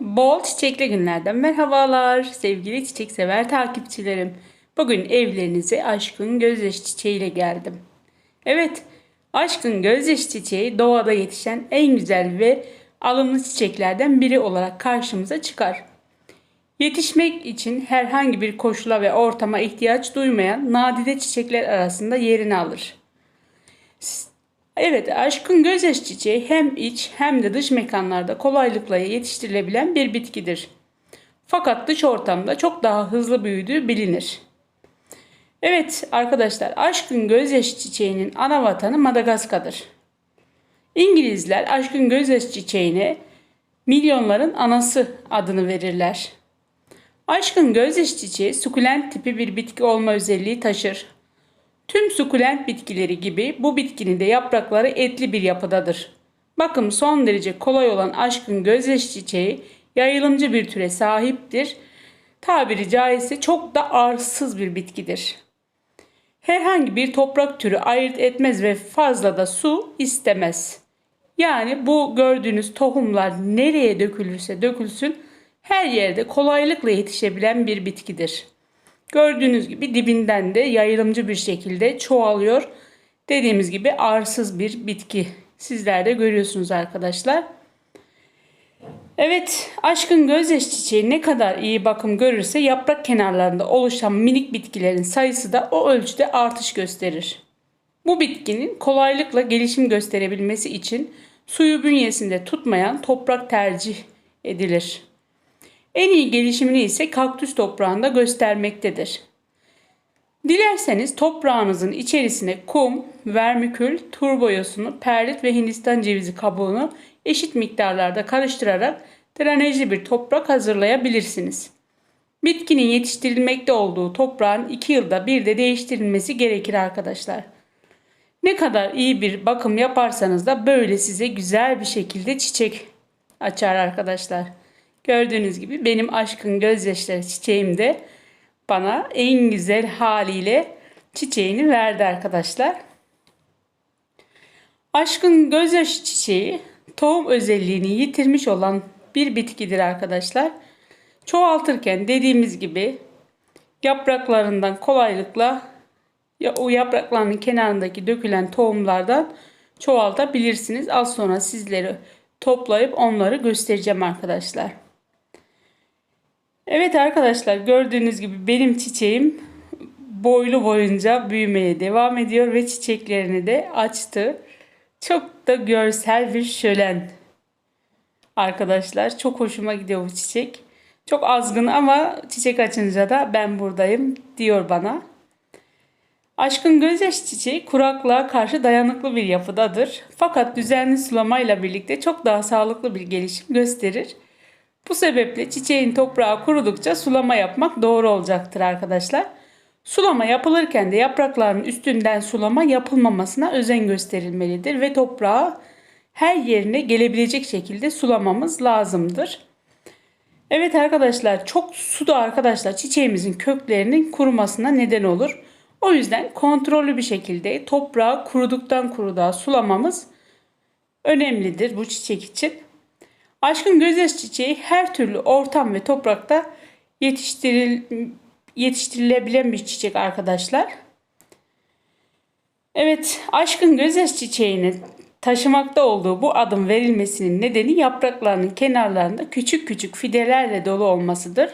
Bol çiçekli günlerden merhabalar sevgili çiçek sever takipçilerim. Bugün evlerinize aşkın gözyaşı çiçeğiyle geldim. Evet, aşkın gözyaşı çiçeği doğada yetişen en güzel ve alımlı çiçeklerden biri olarak karşımıza çıkar. Yetişmek için herhangi bir koşula ve ortama ihtiyaç duymayan nadide çiçekler arasında yerini alır. Evet, aşkın gözyaşı çiçeği hem iç hem de dış mekanlarda kolaylıkla yetiştirilebilen bir bitkidir. Fakat dış ortamda çok daha hızlı büyüdüğü bilinir. Evet arkadaşlar, aşkın gözyaşı çiçeğinin ana vatanı Madagaskar'dır. İngilizler aşkın gözyaşı çiçeğine milyonların anası adını verirler. Aşkın gözyaşı çiçeği sukulent tipi bir bitki olma özelliği taşır. Tüm sukulent bitkileri gibi bu bitkinin de yaprakları etli bir yapıdadır. Bakım son derece kolay olan aşkın gözyaşı çiçeği yayılımcı bir türe sahiptir. Tabiri caizse çok da arsız bir bitkidir. Herhangi bir toprak türü ayırt etmez ve fazla da su istemez. Yani bu gördüğünüz tohumlar nereye dökülürse dökülsün her yerde kolaylıkla yetişebilen bir bitkidir. Gördüğünüz gibi dibinden de yayılımcı bir şekilde çoğalıyor. Dediğimiz gibi arsız bir bitki. Sizler de görüyorsunuz arkadaşlar. Evet, aşkın gözyaşı çiçeği ne kadar iyi bakım görürse yaprak kenarlarında oluşan minik bitkilerin sayısı da o ölçüde artış gösterir. Bu bitkinin kolaylıkla gelişim gösterebilmesi için suyu bünyesinde tutmayan toprak tercih edilir. En iyi gelişimini ise kaktüs toprağında göstermektedir. Dilerseniz toprağınızın içerisine kum, vermikül, turbo yosunu, perlit ve hindistan cevizi kabuğunu eşit miktarlarda karıştırarak drenajlı bir toprak hazırlayabilirsiniz. Bitkinin yetiştirilmekte olduğu toprağın 2 yılda bir de değiştirilmesi gerekir arkadaşlar. Ne kadar iyi bir bakım yaparsanız da böyle size güzel bir şekilde çiçek açar arkadaşlar. Gördüğünüz gibi benim aşkın gözyaşları çiçeğim de bana en güzel haliyle çiçeğini verdi arkadaşlar. Aşkın gözyaşı çiçeği tohum özelliğini yitirmiş olan bir bitkidir arkadaşlar. Çoğaltırken dediğimiz gibi yapraklarından kolaylıkla ya o yapraklarının kenarındaki dökülen tohumlardan çoğaltabilirsiniz. Az sonra sizleri toplayıp onları göstereceğim arkadaşlar. Evet arkadaşlar gördüğünüz gibi benim çiçeğim boylu boyunca büyümeye devam ediyor ve çiçeklerini de açtı. Çok da görsel bir şölen. Arkadaşlar çok hoşuma gidiyor bu çiçek. Çok azgın ama çiçek açınca da ben buradayım diyor bana. Aşkın gözyaşı çiçeği kuraklığa karşı dayanıklı bir yapıdadır. Fakat düzenli sulamayla birlikte çok daha sağlıklı bir gelişim gösterir. Bu sebeple çiçeğin toprağı kurudukça sulama yapmak doğru olacaktır arkadaşlar. Sulama yapılırken de yaprakların üstünden sulama yapılmamasına özen gösterilmelidir ve toprağı her yerine gelebilecek şekilde sulamamız lazımdır. Evet arkadaşlar çok su da arkadaşlar çiçeğimizin köklerinin kurumasına neden olur. O yüzden kontrollü bir şekilde toprağı kuruduktan kuruduğu sulamamız önemlidir bu çiçek için. Aşkın gözyaşı çiçeği her türlü ortam ve toprakta yetiştiril, yetiştirilebilen bir çiçek arkadaşlar. Evet, aşkın gözyaşı çiçeğinin taşımakta olduğu bu adım verilmesinin nedeni yapraklarının kenarlarında küçük küçük fidelerle dolu olmasıdır.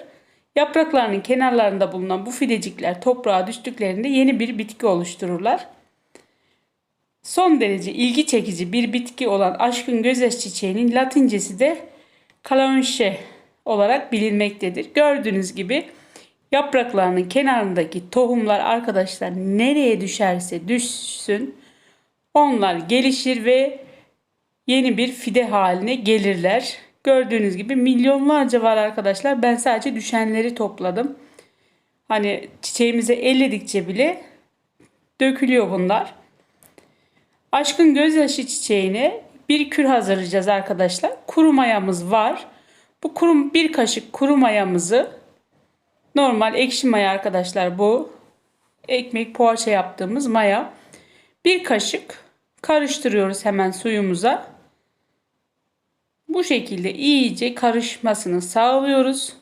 Yapraklarının kenarlarında bulunan bu fidecikler toprağa düştüklerinde yeni bir bitki oluştururlar. Son derece ilgi çekici bir bitki olan aşkın gözyaşı çiçeğinin latincesi de Calaunche olarak bilinmektedir. Gördüğünüz gibi yapraklarının kenarındaki tohumlar arkadaşlar nereye düşerse düşsün onlar gelişir ve yeni bir fide haline gelirler. Gördüğünüz gibi milyonlarca var arkadaşlar. Ben sadece düşenleri topladım. Hani çiçeğimize elledikçe bile dökülüyor bunlar. Aşkın gözyaşı çiçeğine bir kür hazırlayacağız arkadaşlar. Kuru mayamız var. Bu kuru, bir kaşık kuru mayamızı normal ekşi maya arkadaşlar bu. Ekmek poğaça yaptığımız maya. Bir kaşık karıştırıyoruz hemen suyumuza. Bu şekilde iyice karışmasını sağlıyoruz.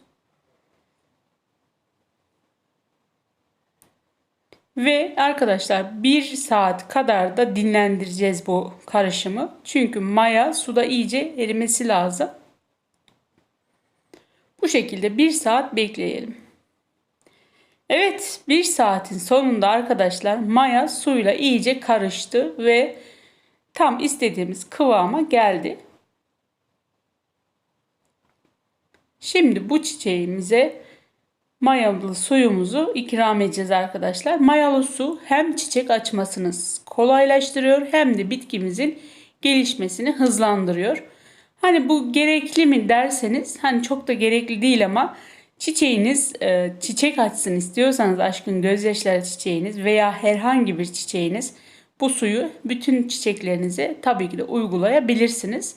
Ve arkadaşlar bir saat kadar da dinlendireceğiz bu karışımı. Çünkü maya suda iyice erimesi lazım. Bu şekilde bir saat bekleyelim. Evet bir saatin sonunda arkadaşlar maya suyla iyice karıştı ve tam istediğimiz kıvama geldi. Şimdi bu çiçeğimize mayalı suyumuzu ikram edeceğiz arkadaşlar. Mayalı su hem çiçek açmasını kolaylaştırıyor hem de bitkimizin gelişmesini hızlandırıyor. Hani bu gerekli mi derseniz hani çok da gerekli değil ama çiçeğiniz e, çiçek açsın istiyorsanız aşkın gözyaşları çiçeğiniz veya herhangi bir çiçeğiniz bu suyu bütün çiçeklerinize tabii ki de uygulayabilirsiniz.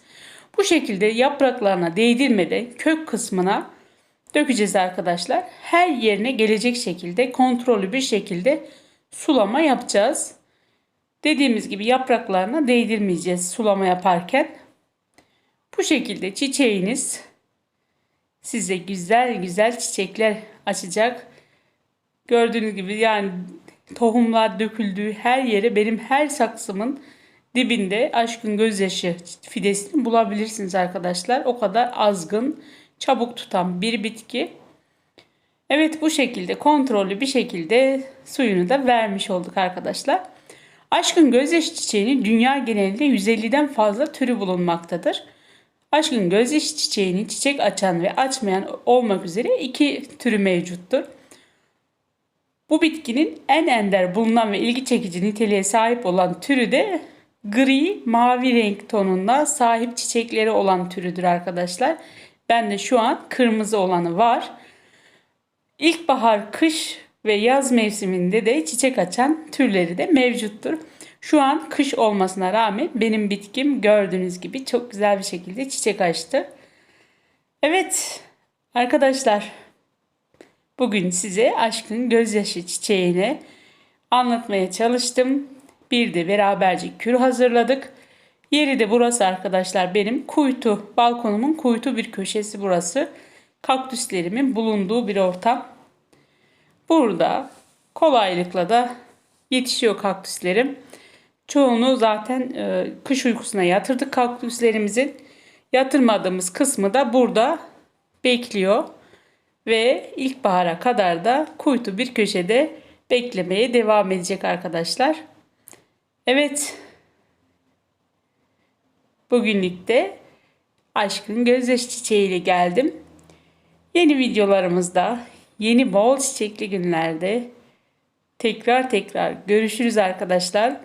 Bu şekilde yapraklarına değdirmeden kök kısmına dökeceğiz arkadaşlar. Her yerine gelecek şekilde kontrollü bir şekilde sulama yapacağız. Dediğimiz gibi yapraklarına değdirmeyeceğiz sulama yaparken. Bu şekilde çiçeğiniz size güzel güzel çiçekler açacak. Gördüğünüz gibi yani tohumlar döküldüğü her yere benim her saksımın dibinde aşkın gözyaşı fidesini bulabilirsiniz arkadaşlar. O kadar azgın, çabuk tutan bir bitki. Evet bu şekilde kontrollü bir şekilde suyunu da vermiş olduk arkadaşlar. Aşkın gözyaşı çiçeğinin dünya genelinde 150'den fazla türü bulunmaktadır. Aşkın gözyaşı çiçeğinin çiçek açan ve açmayan olmak üzere iki türü mevcuttur. Bu bitkinin en ender bulunan ve ilgi çekici niteliğe sahip olan türü de gri mavi renk tonunda sahip çiçekleri olan türüdür arkadaşlar. Ben de şu an kırmızı olanı var. İlkbahar, kış ve yaz mevsiminde de çiçek açan türleri de mevcuttur. Şu an kış olmasına rağmen benim bitkim gördüğünüz gibi çok güzel bir şekilde çiçek açtı. Evet arkadaşlar bugün size aşkın gözyaşı çiçeğini anlatmaya çalıştım. Bir de beraberce kür hazırladık. Yeri de burası arkadaşlar benim kuytu, balkonumun kuytu bir köşesi burası. Kaktüslerimin bulunduğu bir ortam. Burada kolaylıkla da yetişiyor kaktüslerim. Çoğunu zaten e, kış uykusuna yatırdık kaktüslerimizin. Yatırmadığımız kısmı da burada bekliyor. Ve ilkbahara kadar da kuytu bir köşede beklemeye devam edecek arkadaşlar. Evet. Bugünlük de aşkın gözyaşı çiçeğiyle geldim. Yeni videolarımızda, yeni bol çiçekli günlerde tekrar tekrar görüşürüz arkadaşlar.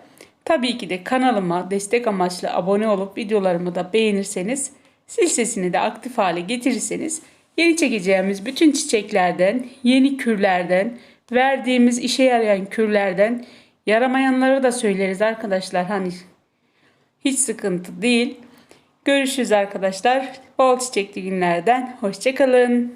Tabii ki de kanalıma destek amaçlı abone olup videolarımı da beğenirseniz, sil sesini de aktif hale getirirseniz yeni çekeceğimiz bütün çiçeklerden, yeni kürlerden, verdiğimiz işe yarayan kürlerden yaramayanları da söyleriz arkadaşlar. Hani hiç sıkıntı değil. Görüşürüz arkadaşlar. Bol çiçekli günlerden. Hoşçakalın.